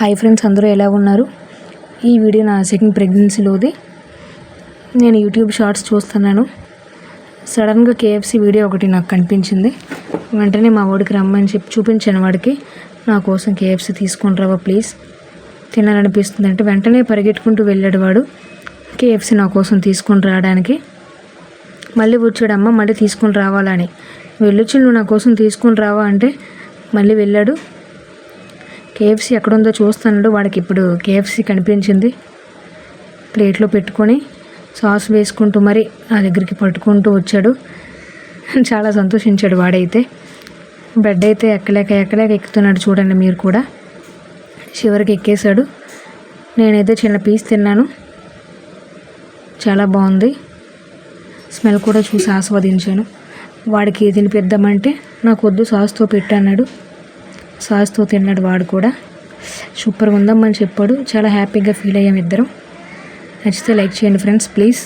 Hi friends అందరూ ఎలా ఉన్నారు? ఈ వీడియో నా సెకండ్ ప్రెగ్నెన్సీలోది నేను యూట్యూబ్ షార్ట్స్ చూస్తున్నాను. సడన్గా కేఎఫ్సి వీడియో ఒకటి నాకు కనిపించింది. వెంటనే మా వాడికి రమ్మని చెప్పి చూపించాను వాడికి. నా కోసం కేఎఫ్సి తీసుకొని రావా ప్లీజ్ తినాలనిపిస్తుంది అంటే వెంటనే పరిగెట్టుకుంటూ వెళ్ళాడు వాడు. కేఎఫ్సి నా కోసం తీసుకొని రావడానికి. మళ్ళీ వచ్చాడమ్మ మళ్ళీ తీసుకొని రావాలని. వెళ్ళొచ్చి నువ్వు నా కోసం తీసుకొని రావా అంటే మళ్ళీ వెళ్ళాడు. కేఎఫ్సీ ఎక్కడుందో చూస్తున్నాడు. వాడికి ఇప్పుడు కేఎఫ్సీ కనిపించింది. ప్లేట్లో పెట్టుకొని సాస్ వేసుకుంటూ మరి నా దగ్గరికి పట్టుకుంటూ వచ్చాడు. చాలా సంతోషించాడు వాడైతే. బెడ్ అయితే ఎక్కలేక ఎక్కలేక ఎక్కుతున్నాడు చూడండి మీరు కూడా. చివరికి ఎక్కేశాడు. నేనైతే చిన్న పీస్ తిన్నాను. చాలా బాగుంది. స్మెల్ కూడా చూసి ఆస్వాదించాను. వాడికి తినిపిద్దామంటే నాకు వద్దు సాస్తో పెట్టన్నాడు సాస్తో తిన్నాడు వాడు కూడా. సూపర్గా ఉందమ్మని చెప్పాడు. చాలా హ్యాపీగా ఫీల్ అయ్యాం ఇద్దరం. నచ్చితే లైక్ చేయండి ఫ్రెండ్స్ ప్లీజ్.